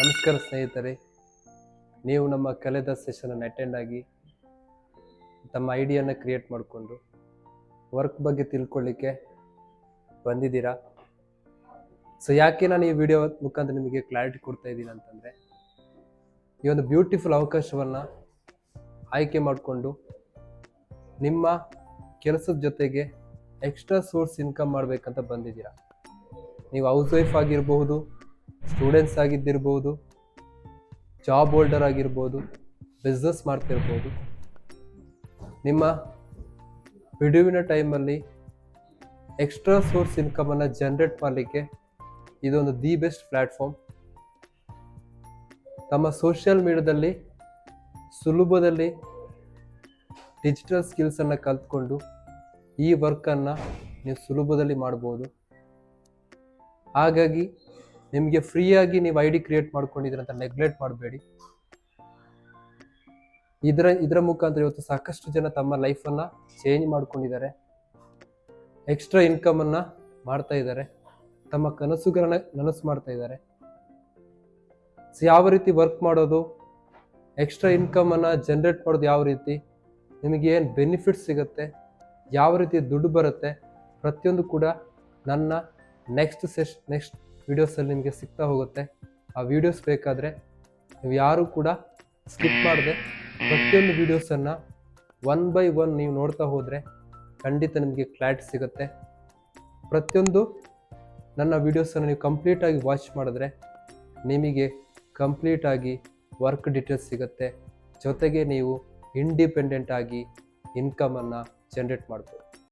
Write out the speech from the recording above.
ನಮಸ್ಕಾರ ಸ್ನೇಹಿತರೆ, ನೀವು ನಮ್ಮ ಕಲೆದ ಸೆಷನನ್ನು ಅಟೆಂಡ್ ಆಗಿ ತಮ್ಮ ಐಡಿಯನ್ನು ಕ್ರಿಯೇಟ್ ಮಾಡಿಕೊಂಡು ವರ್ಕ್ ಬಗ್ಗೆ ತಿಳ್ಕೊಳ್ಳಿಕ್ಕೆ ಬಂದಿದ್ದೀರಾ? ಸೊ ಯಾಕೆ ನಾನು ಈ ವಿಡಿಯೋ ಮುಖಾಂತರ ನಿಮಗೆ ಕ್ಲಾರಿಟಿ ಕೊಡ್ತಾ ಇದ್ದೀನಿ ಅಂತಂದರೆ, ಈ ಒಂದು ಬ್ಯೂಟಿಫುಲ್ ಅವಕಾಶವನ್ನು ಆಯ್ಕೆ ಮಾಡಿಕೊಂಡು ನಿಮ್ಮ ಕೆಲಸದ ಜೊತೆಗೆ ಎಕ್ಸ್ಟ್ರಾ ಸೋರ್ಸ್ ಇನ್ಕಮ್ ಮಾಡಬೇಕಂತ ಬಂದಿದ್ದೀರಾ? ನೀವು ಹೌಸ್ ವೈಫ್ ಆಗಿರಬಹುದು ಸ್ಟೂಡೆಂಟ್ಸ್ ಆಗಿದ್ದಿರ್ಬೋದು ಜಾಬ್ ಹೋಲ್ಡರ್ ಆಗಿರ್ಬೋದು ಬಿಸ್ನೆಸ್ ಮಾಡ್ತಿರ್ಬೋದು. ನಿಮ್ಮ ಬಿಡುವಿನ ಟೈಮಲ್ಲಿ ಎಕ್ಸ್ಟ್ರಾ ಸೋರ್ಸ್ ಇನ್ಕಮನ್ನು ಜನ್ರೇಟ್ ಮಾಡಲಿಕ್ಕೆ ಇದೊಂದು ದಿ ಬೆಸ್ಟ್ ಪ್ಲ್ಯಾಟ್ಫಾರ್ಮ್ ತಮ್ಮ ಸೋಷಿಯಲ್ ಮೀಡಿಯಾದಲ್ಲಿ ಸುಲಭದಲ್ಲಿ ಡಿಜಿಟಲ್ ಸ್ಕಿಲ್ಸನ್ನು ಕಲ್ತ್ಕೊಂಡು ಈ ವರ್ಕನ್ನು ನೀವು ಸುಲಭದಲ್ಲಿ ಮಾಡ್ಬೋದು. ಹಾಗಾಗಿ ನಿಮಗೆ ಫ್ರೀಯಾಗಿ ನೀವು ಐ ಡಿ ಕ್ರಿಯೇಟ್ ಮಾಡ್ಕೊಂಡಿದ್ದೀರ ಅಂತ ನೆಗ್ಲೆಕ್ಟ್ ಮಾಡಬೇಡಿ. ಇದರ ಇದರ ಮುಖಾಂತರ ಇವತ್ತು ಸಾಕಷ್ಟು ಜನ ತಮ್ಮ ಲೈಫನ್ನು ಚೇಂಜ್ ಮಾಡ್ಕೊಂಡಿದ್ದಾರೆ. ಎಕ್ಸ್ಟ್ರಾ ಇನ್ಕಮನ್ನು ಮಾಡ್ತಾ ಇದ್ದಾರೆ. ತಮ್ಮ ಕನಸುಗಳನ್ನ ನನಸು ಮಾಡ್ತಾ ಇದ್ದಾರೆ. ಸೊ ಯಾವ ರೀತಿ ವರ್ಕ್ ಮಾಡೋದು? ಎಕ್ಸ್ಟ್ರಾ ಇನ್ಕಮನ್ನು ಜನ್ರೇಟ್ ಮಾಡೋದು ಯಾವ ರೀತಿ? ನಿಮಗೆ ಏನು ಬೆನಿಫಿಟ್ಸ್ ಸಿಗುತ್ತೆ? ಯಾವ ರೀತಿ ದುಡ್ಡು ಬರುತ್ತೆ? ಪ್ರತಿಯೊಂದು ಕೂಡ ನನ್ನ ನೆಕ್ಸ್ಟ್ ಸೆಶ್ ನೆಕ್ಸ್ಟ್ ವೀಡಿಯೋಸಲ್ಲಿ ನಿಮಗೆ ಸಿಗ್ತಾ ಹೋಗುತ್ತೆ. ಆ ವೀಡಿಯೋಸ್ ಬೇಕಾದರೆ ನೀವು ಯಾರೂ ಕೂಡ ಸ್ಕಿಪ್ ಮಾಡದೆ ಪ್ರತಿಯೊಂದು ವೀಡಿಯೋಸನ್ನು ಒನ್ ಬೈ ಒನ್ ನೀವು ನೋಡ್ತಾ ಹೋದರೆ ಖಂಡಿತ ನಿಮಗೆ ಕ್ಲಾರಿಟಿ ಸಿಗುತ್ತೆ. ಪ್ರತಿಯೊಂದು ನನ್ನ ವೀಡಿಯೋಸನ್ನು ನೀವು ಕಂಪ್ಲೀಟಾಗಿ ವಾಚ್ ಮಾಡಿದ್ರೆ ನಿಮಗೆ ಕಂಪ್ಲೀಟಾಗಿ ವರ್ಕ್ ಡೀಟೇಲ್ಸ್ ಸಿಗುತ್ತೆ. ಜೊತೆಗೆ ನೀವು ಇಂಡಿಪೆಂಡೆಂಟ್ ಆಗಿ ಇನ್ಕಮನ್ನು ಜನ್ರೇಟ್ ಮಾಡ್ಬೋದು.